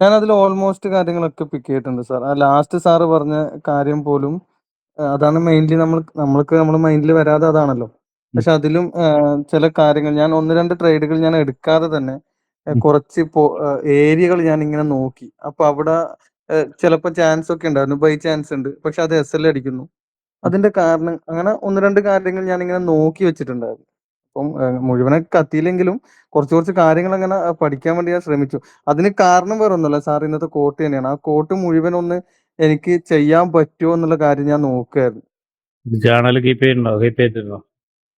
ഞാനതിൽ ഓൾമോസ്റ്റ് കാര്യങ്ങളൊക്കെ പിക്ക് ചെയ്തിട്ടുണ്ട് സാർ. ആ ലാസ്റ്റ് സാറ് പറഞ്ഞ കാര്യം പോലും അതാണ് മെയിൻലി നമ്മൾ നമ്മൾക്ക് നമ്മുടെ മൈൻഡിൽ വരാതെ അതാണല്ലോ. പക്ഷെ അതിലും ചില കാര്യങ്ങൾ ഞാൻ 1, 2 ട്രേഡുകൾ ഞാൻ എടുക്കാതെ തന്നെ കുറച്ച് ഏരിയകൾ ഞാൻ ഇങ്ങനെ നോക്കി. അപ്പൊ അവിടെ ചിലപ്പോ ചാൻസ് ഒക്കെ ഉണ്ടായിരുന്നു. ബൈ ചാൻസ് ഉണ്ട്. പക്ഷെ അത് എസ് എൽ അടിക്കുന്നു. അതിന്റെ കാരണം അങ്ങനെ 1, 2 കാര്യങ്ങൾ ഞാൻ ഇങ്ങനെ നോക്കി വെച്ചിട്ടുണ്ടായിരുന്നു. അപ്പം മുഴുവനായി കത്തിയില്ലെങ്കിലും കുറച്ച് കുറച്ച് കാര്യങ്ങൾ അങ്ങനെ പഠിക്കാൻ വേണ്ടി ഞാൻ ശ്രമിച്ചു. അതിന് കാരണം വേറെ ഒന്നുമല്ല സാർ ഇന്നത്തെ കോട്ട് തന്നെയാണ്. ആ കോട്ട് മുഴുവൻ ഒന്ന് എനിക്ക് ചെയ്യാൻ പറ്റുമോ എന്നുള്ള കാര്യം ഞാൻ നോക്കുകയായിരുന്നു. ജേണൽ കീപ്പ് ചെയ്യണ്ടോ കീപ്പ് ചെയ്തിരുന്നോ?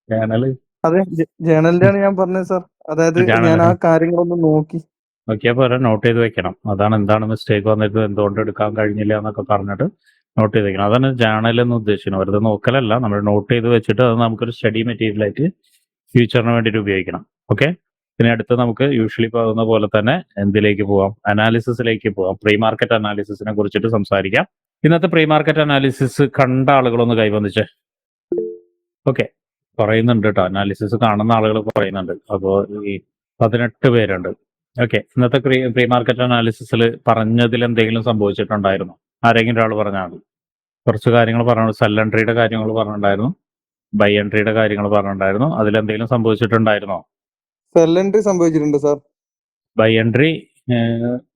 ജേണൽ അതെ ജേണലിന്റെയാണ് ഞാൻ പറഞ്ഞത് സാർ. അതായത് ഞാൻ ആ കാര്യങ്ങളൊന്നും നോക്കി. നോക്കിയാൽ പോരാ നോട്ട് ചെയ്ത് വെക്കണം. അതാണ് എന്താണ് മിസ്റ്റേക്ക് വന്നിട്ട് എന്തുകൊണ്ട് എടുക്കാൻ കഴിഞ്ഞില്ല എന്നൊക്കെ പറഞ്ഞിട്ട് നോട്ട് ചെയ്ത് വെക്കണം. അതാണ് ജേണൽ എന്ന് ഉദ്ദേശിക്കുന്നത്. വെറുതെ നോക്കലല്ല. നമ്മൾ നോട്ട് ചെയ്ത് വെച്ചിട്ട് അത് നമുക്കൊരു സ്റ്റഡി മെറ്റീരിയൽ ആയിട്ട് ഫ്യൂച്ചറിന് വേണ്ടിയിട്ട് ഉപയോഗിക്കണം. ഓക്കെ. പിന്നെ അടുത്ത് നമുക്ക് യൂഷ്വലി പോകുന്ന പോലെ തന്നെ എന്തിലേക്ക് പോവാം? അനാലിസിസിലേക്ക് പോവാം. പ്രീ മാർക്കറ്റ് അനാലിസിസിനെ കുറിച്ചിട്ട് സംസാരിക്കാം. ഇന്നത്തെ പ്രീ മാർക്കറ്റ് അനാലിസിസ് കണ്ട ആളുകളൊന്ന് കൈവന്നിച്ചേ. ഓക്കെ. പറയുന്നുണ്ട് കേട്ടോ. അനാലിസിസ് കാണുന്ന ആളുകൾ പറയുന്നുണ്ട്. അപ്പോൾ ഈ 18 പേരുണ്ട്. ഓക്കെ. ഇന്നത്തെ പ്രീ പ്രീ മാർക്കറ്റ് അനാലിസിസിൽ പറഞ്ഞതിൽ എന്തെങ്കിലും സംഭവിച്ചിട്ടുണ്ടായിരുന്നു ആരെങ്കിലും ഒരാൾ പറഞ്ഞാൽ കുറച്ച് കാര്യങ്ങൾ പറഞ്ഞു. സെല്ലൻട്രിയുടെ കാര്യങ്ങൾ പറഞ്ഞിട്ടുണ്ടായിരുന്നു. ബൈ എൻട്രിയുടെ കാര്യങ്ങൾ പറഞ്ഞിട്ടുണ്ടായിരുന്നു. അതിൽ എന്തെങ്കിലും സംഭവിച്ചിട്ടുണ്ടായിരുന്നോ? സെൽ എൻട്രി സംഭവിച്ചിട്ടുണ്ട് സാർ. ബൈ എൻട്രി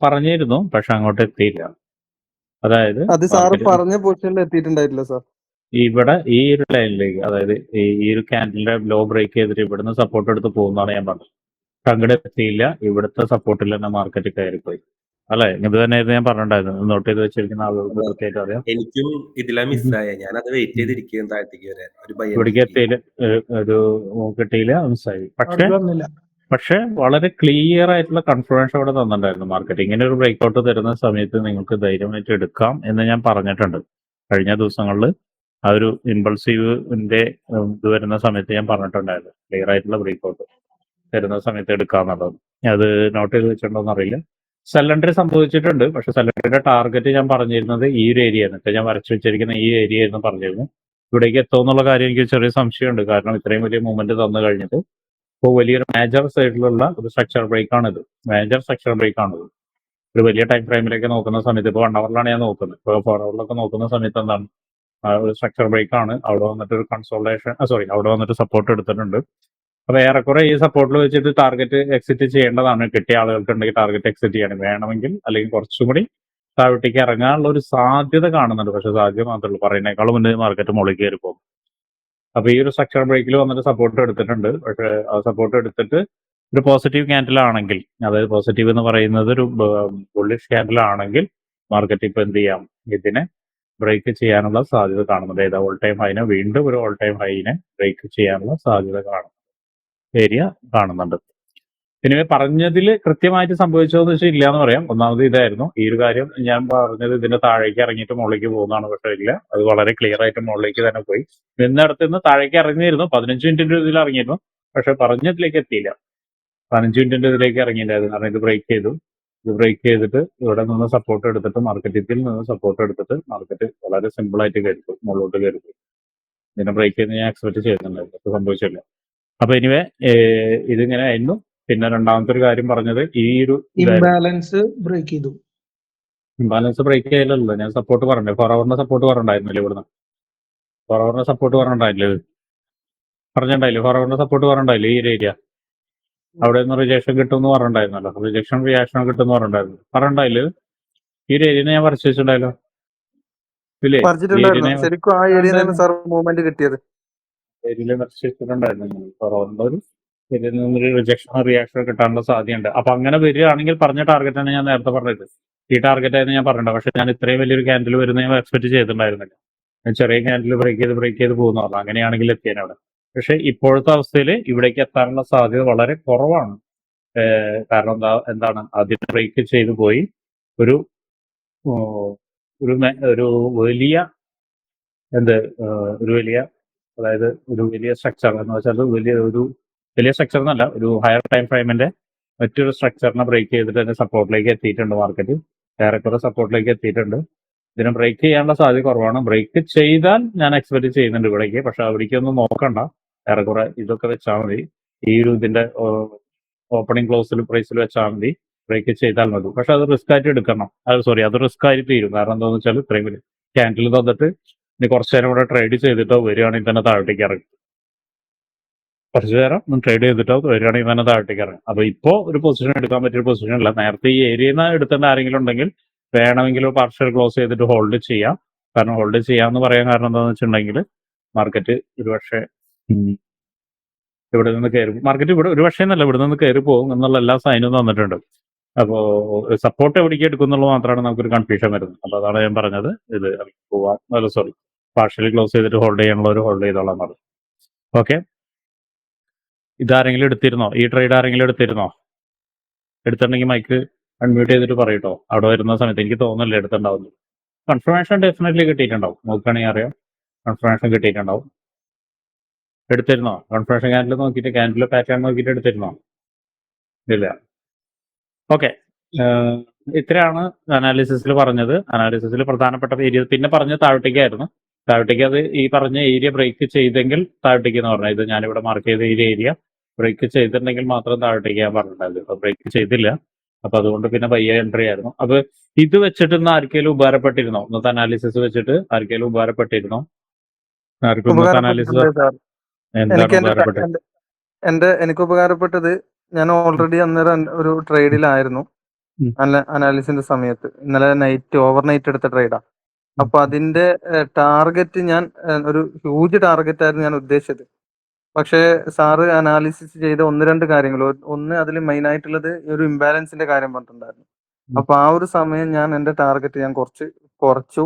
പറഞ്ഞിരുന്നു. പക്ഷെ അങ്ങോട്ട് എത്തിയില്ല. അതായത് അത് സാർ പറഞ്ഞ പൊസിഷനിൽ എത്തിയിട്ടുണ്ടായിട്ടില്ല സാർ. ഇവിടെ ഈ ഒരു ലൈനിലേക്ക് അതായത് ഈ ഒരു ക്യാൻഡിലിന്റെ ലോ ബ്രേക്ക് ചെയ്തിട്ട് ഇവിടുന്ന് സപ്പോർട്ട് എടുത്ത് പോകുന്നതാണ് ഞാൻ പറഞ്ഞത്. അങ്ങോട്ട് എത്തിയില്ല. ഇവിടുത്തെ സപ്പോർട്ടിൽ തന്നെ മാർക്കറ്റ് കയറിപ്പോയി. അല്ലേ? ഇത് തന്നെയായിരുന്നു ഞാൻ പറഞ്ഞിട്ടുണ്ടായിരുന്നു നോട്ട് ചെയ്ത് വെച്ചിരിക്കുന്ന ആളുകൾക്ക് അതെ. കൃത്യമായിട്ട് അറിയാം. എനിക്കും ഇതിലാ മിസ്സായ ഞാൻ ഞാനത് വെയിറ്റ് ചെയ്തിരിക്കുകയും താഴത്തേക്ക് വരെ ഒരു ഇവിടേക്ക്. എത്തിയില്ല. ഒരു കിട്ടിയില്ല. മിസ്സായി. പക്ഷേ പക്ഷെ വളരെ ക്ലിയർ ആയിട്ടുള്ള കൺഫർമേഷൻ അവിടെ തന്നിട്ടുണ്ടായിരുന്നു മാർക്കറ്റ്. ഇങ്ങനെ ഒരു ബ്രേക്ക് ഔട്ട് തരുന്ന സമയത്ത് നിങ്ങൾക്ക് ധൈര്യമായിട്ട് എടുക്കാം എന്ന് ഞാൻ പറഞ്ഞിട്ടുണ്ട്. കഴിഞ്ഞ ദിവസങ്ങളിൽ ആ ഒരു ഇമ്പൾസീവിന്റെ ഇത് വരുന്ന സമയത്ത് ഞാൻ പറഞ്ഞിട്ടുണ്ടായിരുന്നു. ക്ലിയർ ആയിട്ടുള്ള ബ്രേക്ക് ഔട്ട് തരുന്ന സമയത്ത് എടുക്കാന്നുള്ളത്. അത് നോട്ട് ചെയ്ത് വെച്ചിട്ടുണ്ടോ അറിയില്ല. എൻട്രി സംഭവിച്ചിട്ടുണ്ട്. പക്ഷെ സെലണ്ടറിന്റെ ടാർഗറ്റ് ഞാൻ പറഞ്ഞിരുന്നത് ഈ ഒരു ഏരിയ ആണ്. ഞാൻ വരച്ചു വെച്ചിരിക്കുന്ന ഈ ഏരിയ ആയിരുന്നു പറഞ്ഞിരുന്നു. ഇവിടേക്ക് എത്തുമെന്നുള്ള കാര്യം എനിക്ക് ചെറിയ സംശയമുണ്ട്. കാരണം ഇത്രയും വലിയ മൂവ്മെന്റ് തന്നു കഴിഞ്ഞിട്ട് ഇപ്പോൾ വലിയൊരു മേജർ സൈഡിലുള്ള ഒരു സ്ട്രക്ചർ ബ്രേക്ക് ആണിത്. മേജർ സ്ട്രക്ചർ ബ്രേക്ക് ആണിത്. ഒരു വലിയ ടൈം ഫ്രെയിമിലേക്ക് നോക്കുന്ന സമയത്ത് ഇപ്പോൾ വൺ അവറിലാണ് ഞാൻ നോക്കുന്നത്. ഇപ്പോൾ ഫോർ അവറിലൊക്കെ നോക്കുന്ന സമയത്ത് എന്താണ് ഒരു സ്ട്രക്ചർ ബ്രേക്ക് ആണ്. അവിടെ വന്നിട്ട് ഒരു കൺസോൾട്ടേഷൻ സോറി അവിടെ വന്നിട്ട് സപ്പോർട്ട് എടുത്തിട്ടുണ്ട്. അപ്പോൾ ഏറെക്കുറെ ഈ സപ്പോർട്ടിൽ വെച്ചിട്ട് ടാർഗറ്റ് എക്സിറ്റ് ചെയ്യേണ്ടതാണ്. കിട്ടിയ ആളുകൾക്ക് ഉണ്ടെങ്കിൽ ടാർഗറ്റ് എക്സിറ്റ് ചെയ്യണം. വേണമെങ്കിൽ അല്ലെങ്കിൽ കുറച്ചും കൂടി ഇറങ്ങാനുള്ള ഒരു സാധ്യത കാണുന്നുണ്ട്. പക്ഷെ സാധ്യത മാത്രമേ. പറയുന്നേക്കാളും മുന്നേ മാർക്കറ്റ് മുകളിൽ കയറി പോകും. അപ്പോൾ ഈ ഒരു സ്ട്രക്ചർ ബ്രേക്കിൽ വന്നിട്ട് സപ്പോർട്ട് എടുത്തിട്ടുണ്ട്. പക്ഷെ ആ സപ്പോർട്ട് എടുത്തിട്ട് ഒരു പോസിറ്റീവ് ക്യാൻഡിൽ ആണെങ്കിൽ അതായത് പോസിറ്റീവ് എന്ന് പറയുന്നത് ഒരു ബുള്ളിഷ് ക്യാൻഡിൽ ആണെങ്കിൽ മാർക്കറ്റ് ഇപ്പൊ എന്ത് ചെയ്യാം ഇതിനെ ബ്രേക്ക് ചെയ്യാനുള്ള സാധ്യത കാണുന്നുണ്ട്. ഏതാ ഓൾ ടൈം ഹൈനെ വീണ്ടും ഒരു ഓൾ ടൈം ഹൈനെ ബ്രേക്ക് ചെയ്യാനുള്ള സാധ്യത കാണും ഏരിയ കാണുന്നുണ്ട്. പിന്നെ പറഞ്ഞതിൽ കൃത്യമായിട്ട് സംഭവിച്ചതെന്ന് വെച്ചാൽ ഇല്ല എന്ന് പറയാം. ഒന്നാമത് ഇതായിരുന്നു. ഈ ഒരു കാര്യം ഞാൻ പറഞ്ഞത് ഇതിന്റെ താഴേക്ക് ഇറങ്ങിയിട്ട് മുകളിലേക്ക് പോകുന്നതാണ്. പക്ഷേ ഇല്ല. അത് വളരെ ക്ലിയർ ആയിട്ട് മുകളിലേക്ക് തന്നെ പോയി. നിന്നിടത്ത് നിന്ന് താഴേക്ക് ഇറങ്ങിയിരുന്നു. 15 മിനിറ്റിന്റെ ഇതിൽ ഇറങ്ങിയിരുന്നു. പക്ഷെ പറഞ്ഞതിലേക്ക് എത്തിയില്ല. 15 മിനിറ്റിന്റെ ഇതിലേക്ക് ഇറങ്ങിയിട്ടുണ്ടായിരുന്നു. കാരണം ഇത് ബ്രേക്ക് ചെയ്തു. ഇത് ബ്രേക്ക് ചെയ്തിട്ട് ഇവിടെ നിന്ന് സപ്പോർട്ട് എടുത്തിട്ട് മാർക്കറ്റിൽ നിന്ന് സപ്പോർട്ട് എടുത്തിട്ട് മാർക്കറ്റ് വളരെ സിമ്പിൾ ആയിട്ട് കയറിപ്പോയി. മുകളിലോട്ട് കയറിപ്പോയി. ഇതിനെ ബ്രേക്ക് ചെയ്ത് ഞാൻ എക്സ്പെക്ട് ചെയ്യുന്നുണ്ടായിരുന്നു. പക്ഷെ സംഭവിച്ചില്ല. അപ്പോൾ എനിവേ ഇതിങ്ങനെ ആയിരുന്നു. പിന്നെ രണ്ടാമത്തെ ഒരു കാര്യം പറഞ്ഞത് ഈ ഒരു. ഇംബാലൻസ് ബ്രേക്ക് ചെയ്തു. ഇംബാലൻസ് ബ്രേക്ക് ചെയ്യലല്ലോ. ഞാൻ സപ്പോർട്ട് പറഞ്ഞു ഫോർ അവറിന്റെ സപ്പോർട്ട് പറഞ്ഞിട്ടുണ്ടായിരുന്നില്ലേ ഇവിടുന്ന്. ഫോർ അവറിന്റെ സപ്പോർട്ട് പറഞ്ഞിട്ടുണ്ടായില്ലേ? പറഞ്ഞിട്ടുണ്ടായില്ലേ ഫോർ അവറിന്റെ സപ്പോർട്ട് പറഞ്ഞിട്ടുണ്ടായില്ലേ ഈ ഒരു ഏരിയ. അവിടെ നിന്ന് റിജക്ഷൻ കിട്ടുമെന്ന് പറഞ്ഞിട്ടുണ്ടായിരുന്നല്ലോ. റിജക്ഷൻ റിയാക്ഷൻ കിട്ടുമെന്ന് പറഞ്ഞിട്ടുണ്ടായിരുന്നു. പറഞ്ഞിട്ടുണ്ടായില്ലേ? ഈ ഒരു ഏരിയനെ ഞാൻ വെച്ചിട്ടുണ്ടായല്ലോ. ഇല്ലേ? പറിച്ചിട്ടുണ്ടായിരുന്നു. ശരിക്കും ആ ഏരിയ മൂവ്മെന്റ് കിട്ടിയത്. ഏരിയയിൽ വെച്ചിട്ടുണ്ടായിരുന്നു. അവറിന്റെ ഒരു നിന്നൊരു റിജക്ഷൻ റിയാക്ഷൻ കിട്ടാനുള്ള സാധ്യതയുണ്ട്. അപ്പൊ അങ്ങനെ വരികയാണെങ്കിൽ പറഞ്ഞ ടാർഗറ്റ് ആണ് ഞാൻ നേരത്തെ പറഞ്ഞത്. ഈ ടാർഗറ്റ് ആയിരുന്നു ഞാൻ പറഞ്ഞത്. പക്ഷെ ഞാൻ ഇത്രയും വലിയൊരു ക്യാൻഡിൽ വരുന്ന ഞാൻ എക്സ്പെക്ട് ചെയ്തിട്ടുണ്ടായിരുന്നില്ല. ചെറിയ ക്യാൻഡിൽ ബ്രേക്ക് ചെയ്ത് ബ്രേക്ക് ചെയ്ത് പോകുന്നതാണ്. അങ്ങനെയാണെങ്കിൽ എത്തിയാൻ അവിടെ. പക്ഷെ ഇപ്പോഴത്തെ അവസ്ഥയിൽ ഇവിടേക്ക് എത്താനുള്ള സാധ്യത വളരെ കുറവാണ്. കാരണം എന്താ എന്താണ് ആദ്യം ബ്രേക്ക് ചെയ്ത് പോയി ഒരു ഒരു ഒരു വലിയ എന്ത് ഒരു വലിയ അതായത് ഒരു വലിയ സ്ട്രക്ചർ എന്ന് വെച്ചാൽ വലിയ ഒരു വലിയ സ്ട്രക്ചർ എന്നല്ല ഒരു ഹയർ ടൈം ഫ്രെയിമിന്റെ മറ്റൊരു സ്ട്രക്ചറിനെ ബ്രേക്ക് ചെയ്തിട്ട് തന്നെ സപ്പോർട്ടിലേക്ക് എത്തിയിട്ടുണ്ട് മാർക്കറ്റ്. ഏറെക്കുറെ സപ്പോർട്ടിലേക്ക് എത്തിയിട്ടുണ്ട്. ഇതിനെ ബ്രേക്ക് ചെയ്യാനുള്ള സാധ്യത കുറവാണ്. ബ്രേക്ക് ചെയ്താൽ ഞാൻ എക്സ്പെക്ട് ചെയ്യുന്നുണ്ട് ഇവിടേക്ക്. പക്ഷെ അവിടേക്ക് ഒന്നും നോക്കണ്ട. ഏറെക്കുറെ ഇതൊക്കെ വെച്ചാൽ മതി. ഈ ഒരു ഇതിന്റെ ഓപ്പണിംഗ് ക്ലോസിൽ പ്രൈസിൽ വെച്ചാൽ മതി. ബ്രേക്ക് ചെയ്താൽ മതി പക്ഷെ അത് റിസ്ക് ആയിട്ട് എടുക്കണം അത് സോറി അത് റിസ്ക് ആയിട്ട് തീരും കാരണം എന്താണെന്ന് വെച്ചാൽ ഇത്രയും വലിയ ക്യാൻഡിൽ തന്നിട്ട് ഇനി കുറച്ച് നേരം കൂടെ ട്രേഡ് ചെയ്തിട്ടോ വരികയാണെങ്കിൽ തന്നെ താഴത്തേക്ക് ഇറങ്ങും. കുറച്ച് നേരം ട്രേഡ് ചെയ്തിട്ടോ വരികയാണെങ്കിൽ തന്നെ താഴത്തേക്ക് ഇറങ്ങും. അപ്പൊ ഇപ്പോ ഒരു പൊസിഷൻ എടുക്കാൻ പറ്റിയ പൊസിഷൻ അല്ല. നേരത്തെ ഈ ഏരിയയിൽ നിന്ന് എടുത്തേണ്ട ആരെങ്കിലും ഉണ്ടെങ്കിൽ വേണമെങ്കിൽ പാർഷ്യൽ ക്ലോസ് ചെയ്തിട്ട് ഹോൾഡ് ചെയ്യാം. കാരണം ഹോൾഡ് ചെയ്യാന്ന് പറയാൻ കാരണം എന്താണെന്ന് വെച്ചിട്ടുണ്ടെങ്കിൽ മാർക്കറ്റ് ഒരുപക്ഷെ ഇവിടെ നിന്ന് കയറി മാർക്കറ്റ് ഇവിടെ ഒരു പക്ഷേ എന്നല്ല ഇവിടെ നിന്ന് കയറി പോകും എന്നുള്ള എല്ലാ സൈനും തന്നിട്ടുണ്ട്. അപ്പോ സപ്പോർട്ട് എവിടേക്ക് എടുക്കും എന്നുള്ളത് മാത്രമാണ് നമുക്കൊരു കൺഫ്യൂഷൻ വരുന്നത്. അപ്പൊ അതാണ് ഞാൻ പറഞ്ഞത്. ഇത് പോവാം. അല്ല സോറി പാർഷ്യലി ക്ലോസ് ചെയ്തിട്ട് ഹോൾഡ് ചെയ്യാനുള്ള ഒരു ഹോൾഡ് ചെയ്തോളാം അത് ഓക്കെ? ഇതാരെങ്കിലും എടുത്തിരുന്നോ? ഈ ട്രേഡ് ആരെങ്കിലും എടുത്തിരുന്നോ? എടുത്തിട്ടുണ്ടെങ്കിൽ മൈക്ക് അൺമ്യൂട്ട് ചെയ്തിട്ട് പറയട്ടോ അവിടെ വരുന്ന സമയത്ത് എനിക്ക് തോന്നുന്നില്ല എടുത്തിട്ടുണ്ടാവുന്നു കൺഫർമേഷൻ ഡെഫിനറ്റ്ലി കിട്ടിയിട്ടുണ്ടാവും. നോക്കുകയാണെങ്കിൽ അറിയാം. കൺഫർമേഷൻ കിട്ടിയിട്ടുണ്ടാവും. എടുത്തിരുന്നോ? കൺഫർമേഷൻ ക്യാൻഡിൽ നോക്കിയിട്ട് ക്യാൻഡിൽ പാറ്റേൺ നോക്കിയിട്ട് എടുത്തിരുന്നോ? ഇല്ല. ഓക്കെ. ഇത്രയാണ് അനാലിസിസിൽ പറഞ്ഞത്. അനാലിസിസിൽ പ്രധാനപ്പെട്ട ഏരിയ പിന്നെ പറഞ്ഞ താഴോട്ടേക്കായിരുന്നു. താഴോട്ടേക്ക് അത് ഈ പറഞ്ഞ ഏരിയ ബ്രേക്ക് ചെയ്തെങ്കിൽ താഴോട്ടേക്ക് എന്ന് പറഞ്ഞത്. ഇത് ഞാനിവിടെ മാർക്ക് ചെയ്ത ഈ ഏരിയ ബ്രേക്ക് ചെയ്തിട്ടുണ്ടെങ്കിൽ മാത്രം താഴോട്ടേക്ക് ഞാൻ പറഞ്ഞിട്ടുണ്ടായത് അപ്പൊ ബ്രേക്ക് ചെയ്തില്ല. അപ്പൊ അതുകൊണ്ട് പിന്നെ പയ്യ എൻട്രി ആയിരുന്നു. അപ്പൊ ഇത് വെച്ചിട്ട് ഇന്ന് ആർക്കെങ്കിലും ഉപകാരപ്പെട്ടിരുന്നോ? ഇന്നത്തെ അനാലിസിസ് വെച്ചിട്ട് ആർക്കെങ്കിലും ഉപകാരപ്പെട്ടിരുന്നോ? ആർക്കും ഇന്നത്തെ അനാലിസിസ് എന്താണ് എന്റെ എനിക്ക് ഉപകാരപ്പെട്ടത് ഞാൻ ഓൾറെഡി അന്നേരം ഒരു ട്രേഡിലായിരുന്നു നല്ല അനാലിസിന്റെ സമയത്ത്. ഇന്നലെ നൈറ്റ് ഓവർ നൈറ്റ് എടുത്ത ട്രേഡാ അപ്പൊ അതിന്റെ ടാർഗറ്റ് ഞാൻ ഒരു ഹ്യൂജ് ടാർഗറ്റ് ആയിരുന്നു ഞാൻ ഉദ്ദേശിച്ചത്. പക്ഷേ സാറ് അനാലിസിസ് ചെയ്ത ഒന്ന് രണ്ട് കാര്യങ്ങൾ. ഒന്ന് അതിൽ മെയിൻ ആയിട്ടുള്ളത് ഒരു ഇംബാലൻസിന്റെ കാര്യം പറഞ്ഞിട്ടുണ്ടായിരുന്നു. അപ്പൊ ആ ഒരു സമയം ഞാൻ എന്റെ ടാർഗറ്റ് ഞാൻ കുറച്ച് കുറച്ചു.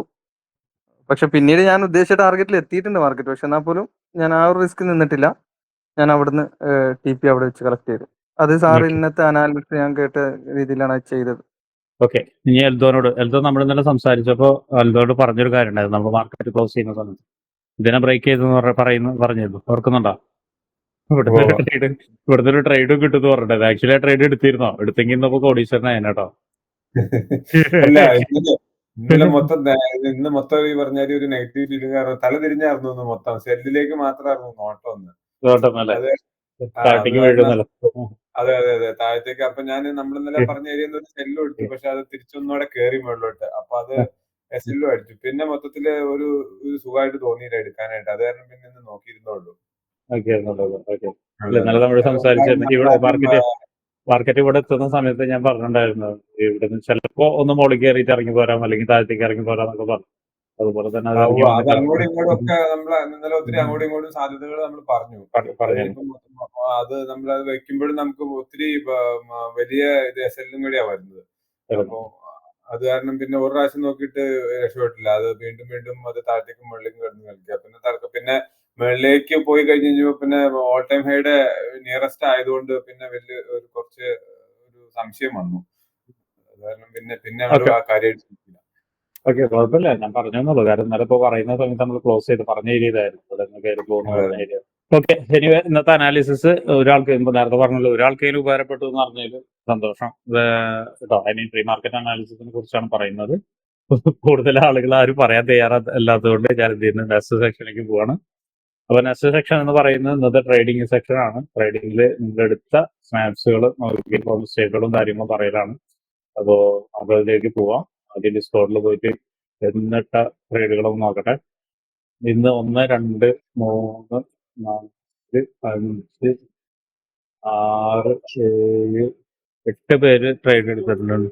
പക്ഷെ പിന്നീട് ഞാൻ ഉദ്ദേശിച്ച ടാർഗറ്റിൽ എത്തിയിട്ടുണ്ട് മാർക്കറ്റ്. പക്ഷെ എന്നാൽ പോലും ഞാൻ ആ ഒരു റിസ്ക് നിന്നിട്ടില്ല. ഞാൻ അവിടുന്ന് ടി പി അവിടെ വെച്ച് കളക്ട് ചെയ്തു. അത് സാർ ഇന്നത്തെ അനാലിസിസ് ഞാൻ കേട്ട രീതിയിലാണ് ചെയ്തത്. ഓക്കെ. ഇനി എൽദോനോട് എൽദോ നമ്മൾ ഇന്നലെ സംസാരിച്ചപ്പോൾ എൽദോനോട് പറഞ്ഞൊരു കാര്യം ഉണ്ടായിരുന്നു നമ്മൾ മാർക്കറ്റ് ക്ലോസ് ചെയ്യുന്ന സമയത്ത്. ഇതിനെ ബ്രേക്ക് ചെയ്തെന്ന് പറ- പറയുന്നു പറഞ്ഞിരുന്നു. ഓർക്കുന്നുണ്ടോ? ഇവിടുത്തെ ഒരു. ട്രേഡ് ഇവിടുത്തെ ഒരു ട്രേഡും കിട്ടുമെന്ന് പറഞ്ഞിട്ട് ആക്ച്വലി ആ ട്രേഡ് എടുത്തിരുന്നോ? എടുത്തെങ്കിൽ ഇന്നപ്പോ കോടീശ്വരനായ കേട്ടോ. ഇന്നലെ മൊത്തം ഇന്ന് മൊത്തം ഈ പറഞ്ഞ ഒരു നെഗറ്റീവ് ഫീലിംഗ് കാരണം തല തിരിഞ്ഞായിരുന്നു മൊത്തം. സെല്ലിലേക്ക് മാത്രമായിരുന്നു നോട്ടം ഒന്ന് അതെ. അത് അതെ. താഴത്തേക്ക് അപ്പൊ ഞാൻ നമ്മൾ ഇന്നലെ. പറഞ്ഞ ഏരിയ ഒരു സെല്ലും എടുത്തു. പക്ഷെ അത് തിരിച്ചൊന്നുകൂടെ കയറി മുകളിലോട്ട്. അപ്പൊ അത് സെല്ലും അടിച്ചു. പിന്നെ മൊത്തത്തിൽ ഒരു ഒരു സുഖമായിട്ട് തോന്നിയില്ല എടുക്കാനായിട്ട്. അത് കാരണം പിന്നെ ഇന്ന് നോക്കിയിരുന്നുള്ളൂ. ഇന്നലെ നമ്മൾ സംസാരിച്ചിരുന്നു ഇവിടെ മാർക്കറ്റ് മാർക്കറ്റ് ഇവിടെ എത്തുന്ന സമയത്ത് ഞാൻ പറഞ്ഞിട്ടുണ്ടായിരുന്നു. ഇവിടുന്ന് ചിലപ്പോ ഒന്ന് മുകളിൽ കയറിയിട്ട് ഇറങ്ങി പോരാം അല്ലെങ്കിൽ താഴത്തേക്ക് ഇറങ്ങി പോരാന്നൊക്കെ പറഞ്ഞു. അതുപോലെ തന്നെ അങ്ങോട്ടും ഇങ്ങോട്ടും ഒക്കെ നമ്മൾ ഇന്നലെ ഒത്തിരി അങ്ങോട്ടും ഇങ്ങോട്ടും സാധ്യതകൾ നമ്മൾ പറഞ്ഞു. അത് നമ്മൾ അത് വെക്കുമ്പോഴും നമുക്ക് ഒത്തിരി വലിയ ഇത് എസ് എല്ലും കൂടിയാ വരുന്നത്. അപ്പൊ അത് കാരണം പിന്നെ ഒരു പ്രാവശ്യം നോക്കിയിട്ട് രക്ഷപ്പെട്ടില്ല. അത് വീണ്ടും വീണ്ടും അത് താഴത്തേക്കും മുകളിലേക്കും കിടന്ന് കളിക്കുക പിന്നെ തർക്കം പിന്നെ മുകളിലേക്ക് പോയി കഴിഞ്ഞു കഴിഞ്ഞപ്പോ പിന്നെ ഓൾ ടൈം ഹൈയുടെ നിയറസ്റ്റ് ആയതുകൊണ്ട് പിന്നെ വലിയ ഒരു കുറച്ച് ഒരു സംശയം വന്നു. അത് കാരണം പിന്നെ പിന്നെ ആ കാര്യം ഓക്കെ കുഴപ്പമില്ല. ഞാൻ പറഞ്ഞെന്നുള്ളൂ കാരണം ഇന്നലെ ഇപ്പൊ പറയുന്ന സമയത്ത് നമ്മൾ ക്ലോസ് ചെയ്ത് പറഞ്ഞ ഏരിയയിലായിരുന്നു ഇവിടെ നിന്ന് കയറി പോകുന്ന ഏരിയ ഓക്കെ എനിവേ ഇന്നത്തെ അനാലിസിസ് ഒരാൾക്ക് ഇപ്പൊ നേരത്തെ പറഞ്ഞല്ലോ ഒരാൾക്കെങ്കിലും ഉപകാരപ്പെട്ടു എന്ന് പറഞ്ഞതിൽ സന്തോഷം. കേട്ടോ ഐ മീൻ പ്രീ മാർക്കറ്റ് അനാലിസിസിനെ കുറിച്ചാണ് പറയുന്നത്. കൂടുതൽ ആളുകൾ ആരും പറയാൻ തയ്യാറല്ലാത്തതുകൊണ്ട് ഞാൻ എന്ത് ചെയ്യുന്നു നെക്സ്റ്റ് സെക്ഷനിലേക്ക് പോവാണ്. അപ്പൊ നെക്സ്റ്റ് സെക്ഷൻ എന്ന് പറയുന്നത് ഇന്നത്തെ ട്രേഡിംഗ് സെക്ഷൻ ആണ്. ട്രേഡിംഗിൽ നിങ്ങൾ എടുത്ത സ്നാപ്സുകൾ സ്റ്റേറ്റുകളും കാര്യങ്ങളും പറയലാണ്. അപ്പോ അതിലേക്ക് പോവാം. ആദ്യം ഡിസ്കൗണ്ടിൽ പോയിട്ട് എന്നിട്ട ട്രേഡുകളൊന്നും നോക്കട്ടെ. ഇന്ന് ഒന്ന് രണ്ട് മൂന്ന് നാല് അഞ്ച് ആറ് ഏഴ് എട്ട് പേര് ട്രേഡ് എടുത്തിട്ടുണ്ട്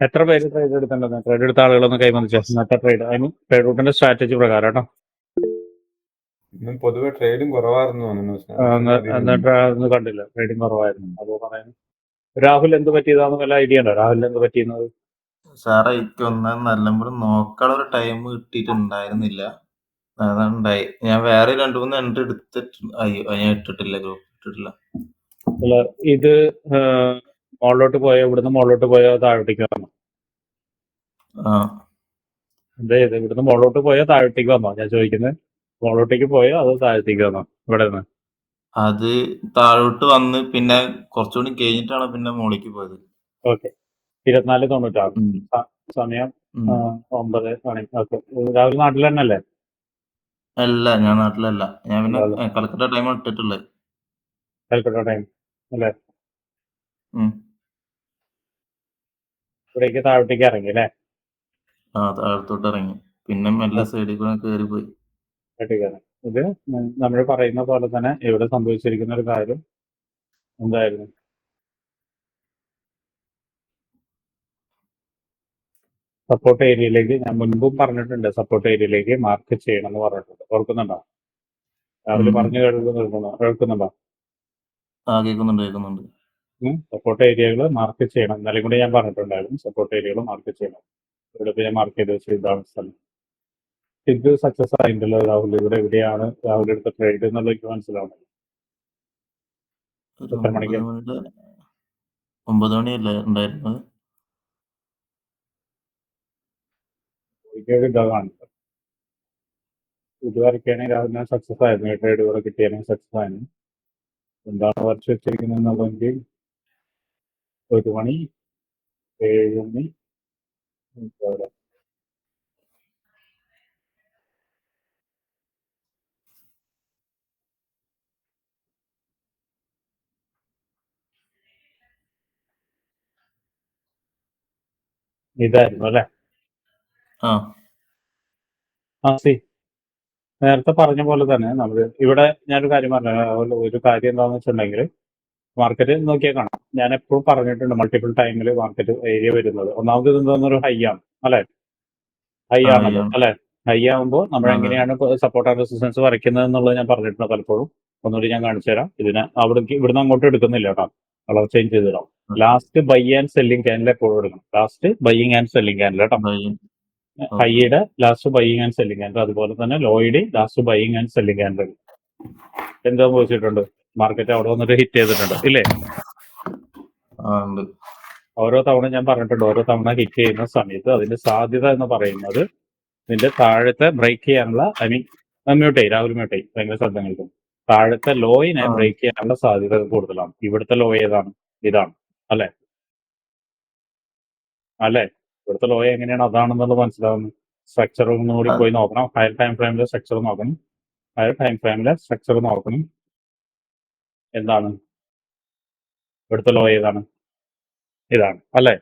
എത്ര പേര് ട്രേഡ് എടുത്തിട്ടുണ്ടെന്ന് ട്രേഡ് എടുത്ത ആളുകളൊന്ന് കൈവന്നിച്ചു ഇന്നത്തെ ട്രേഡ് അതിന് ട്രേഡ് റൂട്ടിന്റെ സ്ട്രാറ്റജി പ്രകാരം കേട്ടോ. പൊതുവെ ട്രേഡും കുറവായിരുന്നു എന്നിട്ട് കണ്ടില്ല. ട്രേഡിംഗ് കുറവായിരുന്നു. അപ്പോൾ പറയുന്നു രാഹുൽ എന്ത് പറ്റിയതാന്ന് വല്ല ഐഡിയ ഉണ്ടോ? രാഹുൽ എന്ത് പറ്റിയെന്നത്? സാറേ എനിക്ക് ഒന്നാം നല്ലപോലെ നോക്കാനുള്ള ഒരു ടൈം കിട്ടിയിട്ടുണ്ടായിരുന്നില്ല. അതാണ് ഉണ്ടായി. ഞാൻ വേറെ രണ്ടു മൂന്ന് എൻട്രി എടുത്തിട്ട് അയ്യോ ഞാൻ ഇട്ടിട്ടില്ല ഗ്രൂപ്പ് ഇട്ടിട്ടില്ല. അല്ല ഇത് മോളിലോട്ട് മുകളിലോട്ട് പോയോ? ഇവിടുന്ന് മുകളിലോട്ട് പോയോ? താഴോട്ടേക്ക് വന്നോ? അതെ ഇത് ഇവിടുന്ന് മുകളിലോട്ട് പോയോ? താഴോട്ടേക്ക് വന്നോ? ഞാൻ ചോദിക്കുന്നത് മുകളിലോട്ടേക്ക് പോയോ? അതോ താഴത്തേക്ക് വന്നോ? ഇവിടെ നിന്ന്? അത് താഴോട്ട് വന്ന് പിന്നെ കുറച്ചുകൂടി കഴിഞ്ഞിട്ടാണ് പിന്നെ മുകളിലേക്ക് പോയത്. ഓക്കെ. ഇരുപത്തിനാല് തൊണ്ണൂറ്റാറ്. സമയം ഒമ്പത് മണി. ഓക്കെ. രാവിലെ നാട്ടിൽ തന്നെ അല്ലേ അല്ല ഞാൻ നാട്ടിലല്ല. ഞാൻ പിന്നെ കൽക്കട്ട ടൈം ഇട്ടിട്ടുള്ളത് കൽക്കട്ട ടൈം അല്ലേ. ഇവിടേക്ക് താഴോട്ടേക്ക് ഇറങ്ങി അല്ലേ? ആ താഴത്തോട്ട് ഇറങ്ങി. പിന്നെ മെല്ലെ സൈഡിൽ കൂടെ കയറി പോയി. ഇത് നമ്മൾ പറയുന്ന പോലെ തന്നെ ഇവിടെ സംഭവിച്ചിരിക്കുന്ന ഒരു കാര്യം എന്തായിരുന്നു? സപ്പോർട്ട് ഏരിയയിലേക്ക് ഞാൻ മുൻപും പറഞ്ഞിട്ടുണ്ട് സപ്പോർട്ട് ഏരിയയിലേക്ക് മാർക്ക് ചെയ്യണം എന്ന് പറഞ്ഞിട്ടുണ്ട്. ഓർക്കുന്നുണ്ടോ? രാവിലെ പറഞ്ഞു കേൾക്കുന്നുണ്ടോ കേൾക്കുന്നുണ്ടോ? ആ കേൾക്കുന്നുണ്ട് കേൾക്കുന്നുണ്ട്. സപ്പോർട്ട് ഏരിയകൾ മാർക്ക് ചെയ്യണം. ഇന്നലെ കൂടി ഞാൻ പറഞ്ഞിട്ടുണ്ടായിരുന്നു സപ്പോർട്ട് ഏരിയകൾ മാർക്ക് ചെയ്യണം. ഇവിടെ പിന്നെ ഞാൻ മാർക്ക് ചെയ്ത് വെച്ചു ഇതാണ് സ്ഥലം ഇത് സക്സസ് ആയിട്ടുണ്ടല്ലോ രാഹുൽ ഇവിടെ എവിടെയാണ് രാഹുൽ എടുത്ത ട്രേഡ് എന്നുള്ളത് എനിക്ക് മണിക്ക്? ഒമ്പത് മണിയല്ലേ ഉണ്ടായിരുന്നത്? എനിക്ക് ഇതാണ് ഇത് വരയ്ക്കുകയാണെങ്കിൽ സക്സസ് ആയിരുന്നു ട്രേഡ് ഇവിടെ കിട്ടിയാലും സക്സസ് ആയിരുന്നു. എന്താണ് വരച്ച് വെച്ചിരിക്കുന്നത് എന്നുള്ളതെങ്കിൽ ഒരു മണി ഏഴ് മണി. ഇതായിരുന്നു അല്ലെ? ആ. ആ സി. നേരത്തെ പറഞ്ഞ പോലെ തന്നെ നമ്മൾ ഇവിടെ ഞാനൊരു കാര്യം പറഞ്ഞു ഒരു കാര്യം എന്താണെന്ന് വെച്ചിട്ടുണ്ടെങ്കിൽ മാർക്കറ്റ് നോക്കിയാൽ കാണാം. ഞാൻ എപ്പോഴും പറഞ്ഞിട്ടുണ്ട് മൾട്ടിപ്പിൾ ടൈമിൽ മാർക്കറ്റ് ഏരിയ വരുന്നത്. ഒന്നാമത് ഇത് എന്താണെന്നൊരു ഹൈ ആണ് അല്ലെ? ഹൈ ആണല്ലോ ആണ്. അല്ലെ? ഹൈ ആകുമ്പോൾ നമ്മൾ എങ്ങനെയാണ് സപ്പോർട്ട് ആൻഡ് റെസിസ്റ്റൻസ് വരയ്ക്കുന്നത് എന്നുള്ളത് ഞാൻ പറഞ്ഞിട്ടുണ്ട് പലപ്പോഴും. ഒന്നുകൂടി ഞാൻ കാണിച്ചു തരാം. ഇതിനെ അവിടെ ഇവിടുന്ന് അങ്ങോട്ട് എടുക്കുന്നില്ല കേട്ടോ. കളർ ചേഞ്ച് ചെയ്തിടാം. ലാസ്റ്റ് ബൈ ആൻഡ് സെല്ലിംഗ് ക്യാനിൽ എപ്പോഴും എടുക്കണം. ലാസ്റ്റ് ബൈയിങ് ആൻഡ് സെല്ലിംഗ് ക്യാനിൽ കേട്ടോ. ഹൈയുടെ last buying and selling and അതുപോലെ തന്നെ ലോയുടെ last buying and selling and എന്താ ചോദിച്ചിട്ടുണ്ട്. മാർക്കറ്റ് അവിടെ വന്നിട്ട് ഹിറ്റ് ചെയ്തിട്ടുണ്ട് ഇല്ലേ? ഓരോ തവണ ഞാൻ പറഞ്ഞിട്ടുണ്ട് ഓരോ തവണ ഹിറ്റ് ചെയ്യുന്ന സമയത്ത് അതിന്റെ സാധ്യത എന്ന് പറയുന്നത് ഇതിന്റെ താഴത്തെ ബ്രേക്ക് ചെയ്യാനുള്ള ഐ മീൻ മ്യൂട്ട് ചെയ്യും രാഹുൽ മ്യൂട്ട് ചെയ്യും. ഭയങ്കര ശബ്ദങ്ങൾക്കും താഴത്തെ ലോയിനെ. ബ്രേക്ക് ചെയ്യാനുള്ള സാധ്യത കൂടുതലാണ്. ഇവിടുത്തെ ലോ ഏതാണ്? ഇതാണ്. അല്ലെ? അല്ലെ? ഇവിടുത്തെ ലോ എങ്ങനെയാണ് അതാണെന്നുള്ളത് മനസ്സിലാവുന്നു. സ്ട്രക്ചർ ഒന്നുകൂടി കൂടി പോയി നോക്കണം. ഹയർ ടൈം ഫ്രെയിമിലെ സ്ട്രക്ചർ നോക്കണം. ഹയർ ടൈം ഫ്രെയിമിലെ സ്ട്രക്ചർ നോക്കണം. എന്താണ്? ഇവിടുത്തെ ലോ ഏതാണ്? ഇതാണ്. അല്ലെ?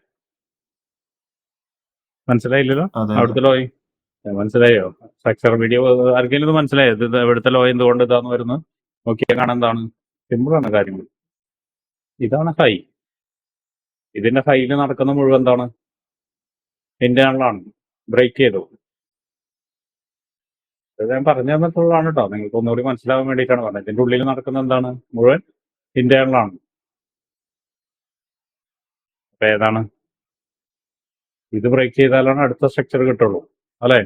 മനസ്സിലായില്ലല്ലോ? അവിടുത്തെ ലോയ് മനസ്സിലായോ? സ്ട്രക്ചർ വീഡിയോ ആർക്കെങ്കിലും ഇത് മനസ്സിലായോ? ഇത് ഇവിടുത്തെ ലോ എന്തുകൊണ്ട് ഇതാന്ന് വരുന്നത്? നോക്കിയാൽ കാണാൻ എന്താണ്? സിമ്പിൾ ആണ് കാര്യങ്ങൾ. ഇതാണ് ഹൈ ഇതിന്റെ ഹൈയിൽ നടക്കുന്ന മുഴുവൻ എന്താണ്? ഇന്റേണലാണ് ബ്രേക്ക് ചെയ്തു. ഇത് ഞാൻ പറഞ്ഞു തന്നിട്ടുള്ളതാണ് കേട്ടോ. നിങ്ങൾക്ക് ഒന്നുകൂടി മനസ്സിലാവാൻ വേണ്ടിയിട്ടാണ് പറഞ്ഞത്. ഇതിന്റെ ഉള്ളിൽ നടക്കുന്ന എന്താണ്? മുഴുവൻ ഇന്റേണലാണ് അപ്പൊ ഏതാണ്? ഇത് ബ്രേക്ക് ചെയ്താലാണ് അടുത്ത സ്ട്രക്ചർ കിട്ടുള്ളൂ. അല്ലെ?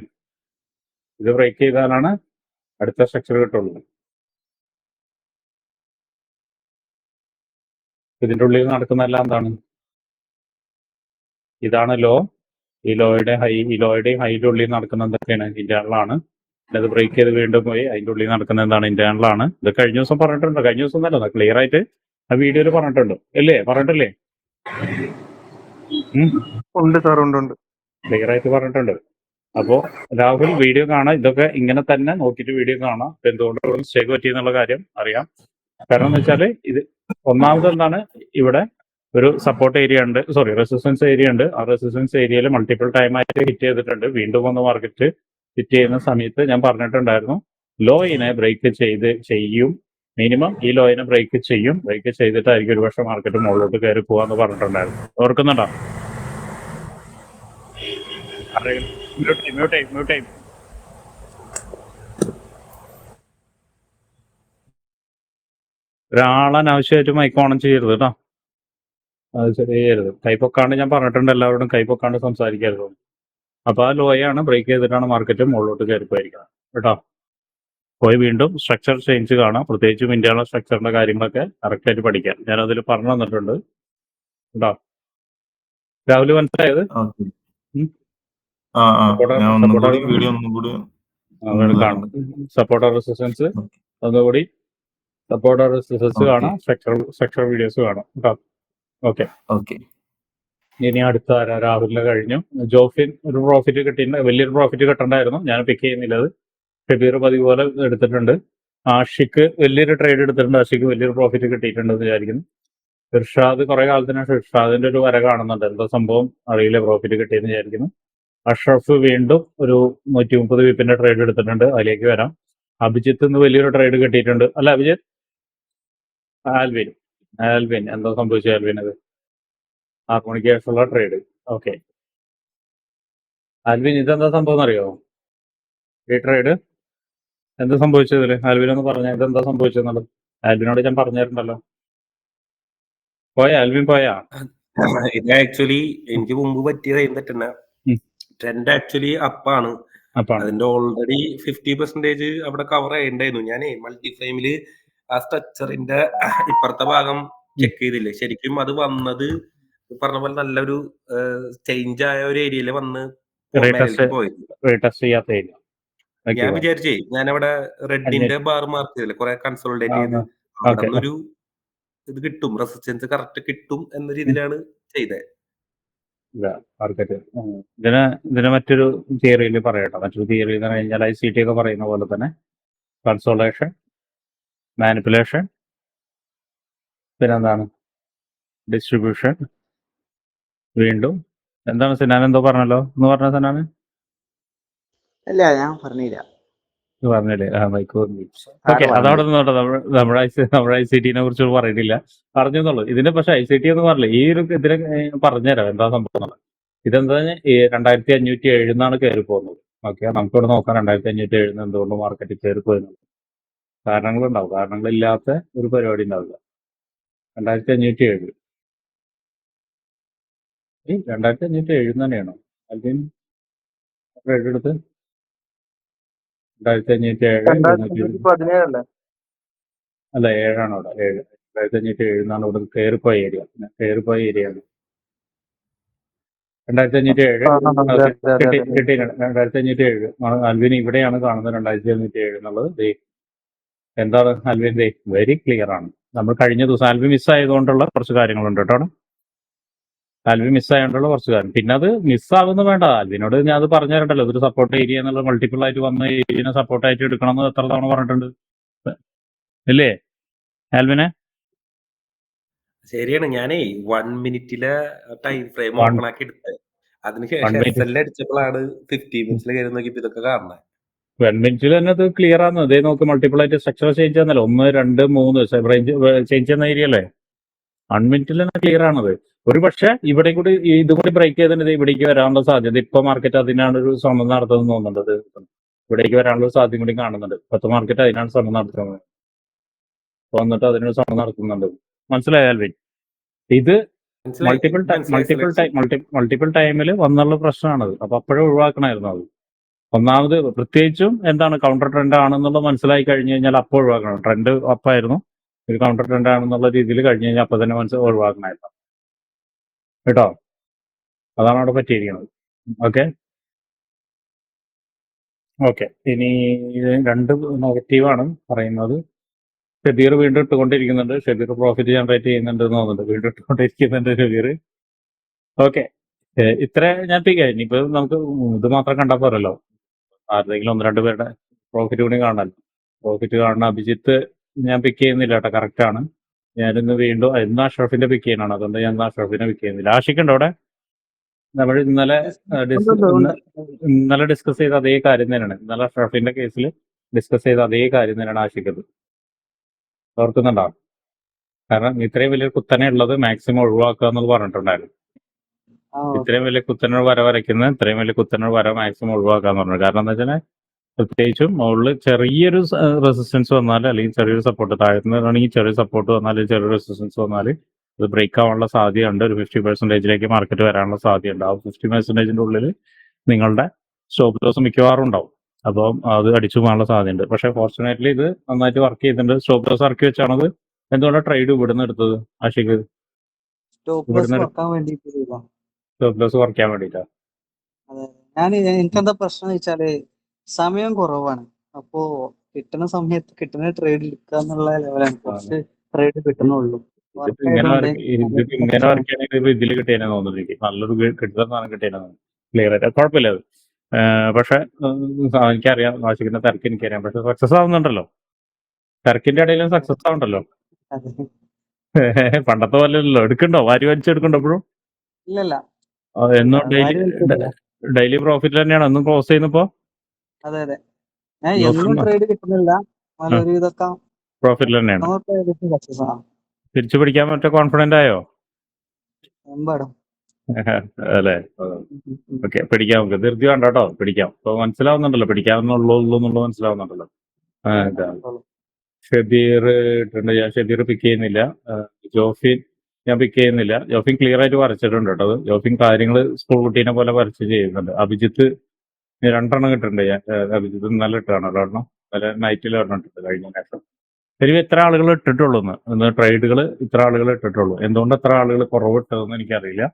ഇത് ബ്രേക്ക് ചെയ്താലാണ് അടുത്ത സ്ട്രക്ചർ കിട്ടുള്ളൂ. ഇതിന്റെ ഉള്ളിൽ നടക്കുന്ന എല്ലാം എന്താണ്? ഇതാണ് ലോ ഈ ലോയുടെ ഹൈ ഈ ലോയുടെയും ഹൈയുടെ ഉള്ളിൽ നടക്കുന്ന എന്തൊക്കെയാണ്? ഇന്റേണലാണ്. പിന്നെ അത് ബ്രേക്ക് ചെയ്ത് വീണ്ടും പോയി അതിന്റെ ഉള്ളിൽ നടക്കുന്ന എന്താണ്? ഇന്റേണലാണ്. ഇത് കഴിഞ്ഞ ദിവസം പറഞ്ഞിട്ടുണ്ട്. കഴിഞ്ഞ ദിവസം നല്ല ക്ലിയർ ആയിട്ട് ആ വീഡിയോയിൽ പറഞ്ഞിട്ടുണ്ട്. അല്ലേ പറഞ്ഞിട്ടില്ലേ? ഉണ്ട് സാർ ഉണ്ട് ഉണ്ട്. ക്ലിയർ ആയിട്ട് പറഞ്ഞിട്ടുണ്ട്. അപ്പോ രാഹുൽ വീഡിയോ കാണാം ഇതൊക്കെ ഇങ്ങനെ തന്നെ നോക്കിയിട്ട് വീഡിയോ കാണാം. എന്തുകൊണ്ടാണ് എന്തുകൊണ്ട് ഇവിടെ മിസ്റ്റേക്ക് പറ്റിയെന്നുള്ള കാര്യം അറിയാം. കാരണം എന്ന് വെച്ചാൽ ഇത് ഒന്നാമത് എന്താണ്? ഇവിടെ ഒരു സപ്പോർട്ട് ഏരിയ ഉണ്ട്. സോറി റെസിസ്റ്റൻസ് ഏരിയ ഉണ്ട്. ആ റെസിസ്റ്റൻസ് ഏരിയയിൽ മൾട്ടിപ്പിൾ ടൈം ആയിട്ട് ഹിറ്റ് ചെയ്തിട്ടുണ്ട്. വീണ്ടും വന്ന് മാർക്കറ്റ് ഹിറ്റ് ചെയ്യുന്ന സമയത്ത് ഞാൻ പറഞ്ഞിട്ടുണ്ടായിരുന്നു ലോയിനെ ബ്രേക്ക് ചെയ്ത് ചെയ്യും. മിനിമം ഈ ലോയിനെ ബ്രേക്ക് ചെയ്യും. ബ്രേക്ക് ചെയ്തിട്ടായിരിക്കും ഒരുപക്ഷെ മാർക്കറ്റ് മുകളിലോട്ട് കയറി പോവാന്ന് പറഞ്ഞിട്ടുണ്ടായിരുന്നു. ഓർക്കുന്നുണ്ടോ? ആരെങ്കിലും മ്യൂട്ട് ചെയ്യും മ്യൂട്ട് ചെയ്യും മ്യൂട്ട് ചെയ്യും. ഒരാളെ അനാവശ്യമായിട്ട് മൈക്ക് ഓണം ചെയ്യരുത് കേട്ടോ അത് ചെയ്യരുത് കൈപ്പൊക്കാണ്ട് ഞാൻ പറഞ്ഞിട്ടുണ്ട് എല്ലാവരോടും കൈപ്പൊക്കാണ്ട് സംസാരിക്കരുത്. അപ്പൊ ആ ലോയാണ് ബ്രേക്ക് ചെയ്തിട്ടാണ് മാർക്കറ്റ് മുകളിലോട്ട് കയറിപ്പോയിരിക്കുന്നത്. കേട്ടോ? പോയി വീണ്ടും സ്ട്രക്ചർ ചേഞ്ച് കാണാം. പ്രത്യേകിച്ചും ഇന്ത്യയുടെ സ്ട്രക്ചറിന്റെ കാര്യങ്ങളൊക്കെ കറക്റ്റായിട്ട് പഠിക്കാം. ഞാൻ അതിൽ പറഞ്ഞു തന്നിട്ടുണ്ട്. കേട്ടോ? രാഹുൽ മനസ്സിലായത്? ഒന്നുകൂടി സപ്പോർട്ടർ റെസിസ്റ്റൻസ് അതുകൂടി സപ്പോർട്ടർ റെസിസ്റ്റൻസ്. കാണാം. സ്ട്രക്ചർ സ്ട്രക്ചർ വീഡിയോസ് കാണാം. കേട്ടോ? ഓക്കെ. ഓക്കെ. ഇനി അടുത്ത ആരാ? രാഹുലിന് കഴിഞ്ഞു. ജോഫിൻ ഒരു പ്രോഫിറ്റ് കിട്ടിയിട്ടുണ്ട്. വലിയൊരു പ്രോഫിറ്റ് കിട്ടണ്ടായിരുന്നു. ഞാൻ പിക്ക് ചെയ്യുന്നില്ല അത്. ഷബീർ പതിവ് പോലെ എടുത്തിട്ടുണ്ട്. ആഷിക്ക് വലിയൊരു ട്രേഡ് എടുത്തിട്ടുണ്ട്. ആഷിക്ക് വലിയൊരു പ്രോഫിറ്റ് കിട്ടിയിട്ടുണ്ട് എന്ന് വിചാരിക്കുന്നു. ഇർഷാദ് കുറെ കാലത്തിന് ശേഷം ഇർഷാദിന്റെ ഒരു വര കാണുന്നുണ്ട്. എന്താ സംഭവം അറിയില്ല പ്രോഫിറ്റ് കിട്ടിയെന്ന് വിചാരിക്കുന്നു. അഷ്റഫ് വീണ്ടും ഒരു നൂറ്റി മുപ്പത് വിപ്പിന്റെ ട്രേഡ് എടുത്തിട്ടുണ്ട്. അതിലേക്ക് വരാം. അഭിജിത്ത് ഇന്ന് വലിയൊരു ട്രേഡ് കിട്ടിയിട്ടുണ്ട്. അല്ല അഭിജിത്ത്? ആൽവിൻ. ആൽവിൻ. എന്താ സംഭവിച്ചു ആൽവിൻ അത്? ആറ് മണിക്ക് ശേഷമുള്ള ട്രേഡ് ഓക്കെ ആൽവിൻ ഇതെന്താ സംഭവം അറിയോ ഈ ട്രേഡ് എന്താ സംഭവിച്ചത് ആൽവിൻ ഒന്ന് പറഞ്ഞ ഇതെന്താ സംഭവിച്ചെന്നുള്ളത് ആൽവിനോട് ഞാൻ പറഞ്ഞിട്ടുണ്ടല്ലോ പോയ ആൽവിൻ പോയാ? ഇത് ആക്ച്വലി എനിക്ക് മുമ്പ് പറ്റിയത് തന്നെ പറ്റുന്ന? ട്രെൻഡ് ആക്ച്വലി അപ്പാണ് അതിന്റെ ഓൾറെഡി ഫിഫ്റ്റി പെർസെന്റേജ് അവിടെ കവർ ചെയ്യണ്ടായിരുന്നു ഞാൻ മൾട്ടി ഫ്രെയിമിൽ ആ സ്ട്രക്ചറിന്റെ ഇപ്പുറത്തെ ഭാഗം ചെക്ക് ചെയ്തില്ലേ? ശരിക്കും അത് വന്നത് പറഞ്ഞ പോലെ നല്ലൊരു ചേഞ്ച് ആയ ഒരു ഏരിയയിൽ വന്ന് ഞാൻ വിചാരിച്ചേ ഞാനവിടെ റെഡിന്റെ ബാർ മാർക്ക് ചെയ്തില്ലേ? കുറെ കൺസോൾഡേറ്റ് ചെയ്ത്. അവിടെ ഓക്കെ ഇത് കിട്ടും. റെസിസ്റ്റൻസ് കറക്റ്റ് കിട്ടും എന്ന രീതിയിലാണ് ചെയ്തത് ഇതിന് ഇതിന് മറ്റൊരു തിയറിയിൽ പറയട്ടോ. മറ്റൊരു തിയറി എന്ന് പറഞ്ഞു കഴിഞ്ഞാൽ ഐ സി ടി ഒക്കെ പറയുന്ന പോലെ തന്നെ കൺസോളേഷൻ മാനിപ്പുലേഷൻ പിന്നെന്താണ്? ഡിസ്ട്രിബ്യൂഷൻ വീണ്ടും. എന്താണ് സിനാൻ എന്തോ പറഞ്ഞല്ലോ? എന്ന് പറഞ്ഞ സിനാൻ അല്ല ഞാൻ പറഞ്ഞില്ല. പറഞ്ഞില്ലേ? ആ മൈക്ക് ഓക്കെ സാറ് അതവിടെ പറഞ്ഞു. നിന്നോട്ടെ. നമ്മുടെ നമ്മുടെ ഐ സി ടിനെ കുറിച്ച് പറയുന്നില്ല പറഞ്ഞെന്നുള്ളൂ ഇതിന്റെ പക്ഷെ ഐ സി ടി എന്ന് പറഞ്ഞില്ല? ഈ ഒരു ഇതിന് പറഞ്ഞുതരാം എന്താ സംഭവം ഇതെന്താ രണ്ടായിരത്തി അഞ്ഞൂറ്റി എഴുന്നാണ് കയറി പോകുന്നത്. ഓക്കെ നമുക്കിവിടെ നോക്കാം രണ്ടായിരത്തി അഞ്ഞൂറ്റി ഏഴിന്ന് എന്തുകൊണ്ട് മാർക്കറ്റിൽ കയറി പോയിരുന്നത് കാരണങ്ങളുണ്ടാവും. കാരണങ്ങളില്ലാത്ത ഒരു പരിപാടി ഉണ്ടാവില്ല. രണ്ടായിരത്തി അഞ്ഞൂറ്റി ഏഴ് ഏയ് രണ്ടായിരത്തി അഞ്ഞൂറ്റി ഏഴ് തന്നെയാണോ? അല്ലെങ്കിൽ എടുത്ത് രണ്ടായിരത്തി അഞ്ഞൂറ്റി ഏഴ് അല്ല ഏഴാണ് അവിടെ. ഏഴ്. രണ്ടായിരത്തി അഞ്ഞൂറ്റി ഏഴിന്നാണ് ഇവിടെ കയറിപ്പോയ ഏരിയ. കയറിപ്പോയ ഏരിയ ആണ് രണ്ടായിരത്തി അഞ്ഞൂറ്റി ഏഴ് കിട്ടി രണ്ടായിരത്തി അഞ്ഞൂറ്റി ഏഴ് അൽവിൻ ഇവിടെയാണ് കാണുന്നത് രണ്ടായിരത്തി അഞ്ഞൂറ്റി ഏഴ് എന്നുള്ളത്. ദേ എന്താണ് അൽവിൻ ദേ വെരി ക്ലിയർ ആണ്. നമ്മൾ കഴിഞ്ഞ ദിവസം ആൽവി മിസ് ആയതുകൊണ്ടുള്ള കുറച്ച് കാര്യങ്ങളുണ്ട് കേട്ടോ. മിസ് ആയതുകൊണ്ടുള്ള കുറച്ച് കാര്യം. പിന്നെ അത് മിസ് ആകുന്നു വേണ്ട. ആൽവിനോട് ഞാൻ അത് പറഞ്ഞു തരണ്ടല്ലോ ഇതൊരു സപ്പോർട്ട് ഏരിയ എന്നുള്ള മൾട്ടിപ്പിൾ ആയിട്ട് വന്ന ഏരിയനെ സപ്പോർട്ട് ആയിട്ട് എടുക്കണം എന്ന് എത്ര തവണ പറഞ്ഞിട്ടുണ്ട്. ഇല്ലേ? ആൽവിനെ? ശരിയാണ്. ഞാനേ വൺ മിനിറ്റിലെ ടൈം ഫ്രെയിം ഓപ്പൺ ആക്കി എടുത്തത് അതിനുശേഷം. അടിച്ചപ്പോഴാണ് ഫിഫ്റ്റി മിനിറ്റ്സിൽ കയറി നോക്കിയപ്പോ ഇതൊക്കെ കാണുന്നത് വൺ മിനിറ്റിൽ തന്നെ അത് ക്ലിയർ ആണ് അതേ നോക്ക് മൾട്ടിപ്പിൾ ആയിട്ട് സ്ട്രക്ചർ ചേഞ്ച് ചെയ്യുന്നല്ലോ ഒന്ന് രണ്ട് മൂന്ന് റേഞ്ച് ചേഞ്ച് ചെയ്യുന്ന ഏരിയ അല്ലേ? ഗവൺമെന്റിൽ തന്നെ ക്ലിയർ ആണത്. ഒരു പക്ഷേ ഇവിടെ കൂടി ഇതും കൂടി ബ്രേക്ക് ചെയ്തിട്ട് ഇവിടേക്ക് വരാനുള്ള സാധ്യത ഇപ്പൊ മാർക്കറ്റ് അതിനാണ് ഒരു ശ്രമം നടത്തുന്നത് തോന്നുന്നുണ്ട് ഇവിടേക്ക് വരാനുള്ള സാധ്യത കൂടി കാണുന്നുണ്ട്. ഇപ്പത്തെ മാർക്കറ്റ് അതിനാണ് ശ്രമം നടത്തുന്നത്. വന്നിട്ട് അതിനൊരു ശ്രമം നടത്തുന്നുണ്ട്. മനസ്സിലായോ ആൽവിൻ ഇത് multiple time multiple time multi multiple ടൈമിൽ വന്നുള്ള പ്രശ്നമാണത്. അപ്പൊ അപ്പോഴും ഒഴിവാക്കണമായിരുന്നു അത്. ഒന്നാമത് പ്രത്യേകിച്ചും എന്താണ് കൗണ്ടർ ട്രെൻഡ് ആണെന്നുള്ളത് മനസ്സിലായി കഴിഞ്ഞു കഴിഞ്ഞാൽ അപ്പോൾ ഒഴിവാക്കണം. ട്രെൻഡ് അപ്പായിരുന്നു ഒരു കൗണ്ടർ ട്രെൻഡ് ആണെന്നുള്ള രീതിയിൽ കഴിഞ്ഞു കഴിഞ്ഞാൽ അപ്പൊ തന്നെ മനസ്സിൽ ഒഴിവാക്കണമായിരുന്നു. കേട്ടോ? അതാണ് അവിടെ പറ്റിയിരിക്കുന്നത്. ഓക്കെ? ഓക്കെ. ഇനി രണ്ട് നെഗറ്റീവാണ് പറയുന്നത്. ഷെബീർ വീണ്ടും ഇട്ടുകൊണ്ടിരിക്കുന്നുണ്ട്. ഷെബീർ പ്രോഫിറ്റ് ജനറേറ്റ് ചെയ്യുന്നുണ്ട് എന്ന് തോന്നുന്നുണ്ട്. വീണ്ടും ഇട്ടുകൊണ്ടിരിക്കുന്നുണ്ട് ഷെബീർ. ഓക്കെ. ഇത്ര ഞാൻ പിക്കാം ഇനിയിപ്പോ നമുക്ക് ഇത് മാത്രം കണ്ടാൽ പോരല്ലോ. ആരുടെങ്കിലും ഒന്ന് രണ്ട് പേരുടെ പ്രോഫിറ്റ് കൂടി കാണാൻ. പ്രോഫിറ്റ് കാണുന്ന അഭിജിത്ത് ഞാൻ പിക്ക് ചെയ്യുന്നില്ല കേട്ടോ കറക്റ്റ് ആണ്. ഞാനിന്ന് വീണ്ടും ഇന്ന് അഷ്റഫിന്റെ പിക്ക് ചെയ്യണം അതുകൊണ്ട് ഞാൻ അഷ്റഫിനെ പിക്ക് ചെയ്യുന്നില്ല. ആഷിക്കുണ്ടോ അവിടെ? നമ്മൾ ഇന്നലെ. ഇന്നലെ ഡിസ്കസ് ചെയ്ത അതേ കാര്യം തന്നെയാണ്. ഇന്നലെ അഷ്റഫിന്റെ കേസിൽ ഡിസ്കസ് ചെയ്ത അതേ കാര്യം തന്നെയാണ് ആഷിക്കത് ഓർക്കുന്നുണ്ടാവും കാരണം ഇത്രയും വലിയ കുത്തനെ ഉള്ളത് മാക്സിമം ഒഴിവാക്കുക എന്നുള്ളത് പറഞ്ഞിട്ടുണ്ടായിരുന്നു. ഇത്രയും വലിയ കുത്തനോട് വര വരയ്ക്കുന്ന ഇത്രയും വലിയ കുത്തനോട് വര മാക്സിമം ഒഴിവാക്കാന്ന് പറഞ്ഞു. കാരണം എന്താ വെച്ചാൽ പ്രത്യേകിച്ചും മുകളിൽ ചെറിയൊരു റെസിസ്റ്റൻസ് വന്നാൽ അല്ലെങ്കിൽ ചെറിയൊരു സപ്പോർട്ട് താഴ്ത്തുന്നതാണെങ്കിൽ ചെറിയ സപ്പോർട്ട് വന്നാൽ ചെറിയ റെസിസ്റ്റൻസ് വന്നാൽ അത് ബ്രേക്ക് ആവാനുള്ള സാധ്യതയുണ്ട്. ഒരു ഫിഫ്റ്റി പെർസെന്റേജിലേക്ക് മാർക്കറ്റ് വരാനുള്ള സാധ്യതയുണ്ട്. ആ ഫിഫ്റ്റി പെർസെന്റേജിന്റെ ഉള്ളിൽ നിങ്ങളുടെ സ്റ്റോപ്പ് ലോസ് മിക്കവാറും ഉണ്ടാവും. അപ്പം അത് അടിച്ചു പോകാനുള്ള സാധ്യതയുണ്ട്. പക്ഷേ ഫോർച്ചുനേറ്റ്ലി ഇത് നന്നായിട്ട് വർക്ക് ചെയ്തിട്ടുണ്ട്. സ്റ്റോപ്പ് ലോസ് ഇറക്കി വെച്ചാണത് എന്തുകൊണ്ടാണ് ട്രേഡ് ഇവിടുന്ന് എടുത്തത് ആഷിക്ക് സ്റ്റോപ്പ് ഇവിടുന്ന് വേണ്ടിട്ട്. സ്റ്റോപ്പ് കുറയ്ക്കാൻ വേണ്ടിയിട്ടാണ് അതെ. ഞാൻ എനിക്കെന്താ പ്രശ്നം വെച്ചാൽ സമയം കുറവാണ്. അപ്പോ കിട്ടുന്ന സമയത്ത് കിട്ടുന്ന ട്രേഡ് എടുക്കാന്നുള്ള ലെവലാണ്. കുറച്ച് ട്രേഡ് കിട്ടുന്നുള്ളൂ. ഇങ്ങനെ വരയ്ക്കുകയാണെങ്കിൽ ഇതിപ്പോ ഇതിൽ കിട്ടിയേനെ തോന്നുന്നു എനിക്ക്. നല്ലൊരു കിട്ടുന്ന സാധനം തോന്നുന്നു. ക്ലിയർ ആയിട്ട്. കുഴപ്പമില്ല അത്. പക്ഷെ എനിക്കറിയാം. വാശിക്കുന്ന തിരക്ക് എനിക്കറിയാം. പക്ഷെ സക്സസ് ആവുന്നുണ്ടല്ലോ. തിരക്കിന്റെ ഇടയിലും സക്സസ് ആവുണ്ടല്ലോ പണ്ടത്തെ പോലെ അല്ലല്ലോ. എടുക്കണ്ടോ? വാരി വലിച്ചെടുക്കണ്ടോ എപ്പോഴും ഇല്ലല്ല. എന്നും ഡെയിലി ഡെയിലി പ്രോഫിറ്റ് തന്നെയാണ്. എന്നും ക്ലോസ് ചെയ്യുന്നപ്പോ അതെ അതെ. ഞാൻ എന്നും ട്രേഡ് കിട്ടുന്നില്ല. നല്ലൊരു ഇതൊക്കെ പ്രോഫിറ്റ് തന്നെയാണ്. തിരിച്ചു പിടിക്കാൻ പറ്റ കോൺഫിഡന്റ് ആയോ? അല്ലേ? ഓക്കെ പിടിക്കാം നമുക്ക്. ധൃതി വേണ്ട കേട്ടോ. പിടിക്കാം. ഇപ്പൊ മനസ്സിലാവുന്നുണ്ടല്ലോ. പിടിക്കാവുന്നുള്ളൂ എന്നുള്ളത് മനസ്സിലാവുന്നുണ്ടല്ലോ. ഷബീർ ഇട്ടുണ്ട് ഞാൻ ഷെബീർ പിക്ക് ചെയ്യുന്നില്ല. ജോഫിൻ ഞാൻ പിക്ക് ചെയ്യുന്നില്ല. ജോഫിൻ ക്ലിയർ ആയിട്ട് വരച്ചിട്ടുണ്ട് കേട്ടോ. ജോഫിൻ കാര്യങ്ങൾ സ്കൂൾ കുട്ടീനെ പോലെ വരച്ച് ചെയ്യുന്നുണ്ട്. അഭിജിത്ത് രണ്ടെണ്ണം കിട്ടുന്നുണ്ട് ഞാൻ അഭിജിത്ത് നല്ല ഇട്ടാണ്. ഒരെണ്ണം നല്ല നൈറ്റിൽ ഒരെണ്ണം കഴിഞ്ഞ ശേഷം ശരിക്കും എത്ര ആളുകൾ ഇട്ടിട്ടുള്ളൂ ഇന്ന് ട്രേഡുകൾ ഇത്ര ആളുകൾ ഇട്ടിട്ടുള്ളൂ. എന്തുകൊണ്ട് എത്ര ആളുകൾ കുറവ് ഇട്ടതെന്ന് എനിക്കറിയില്ല.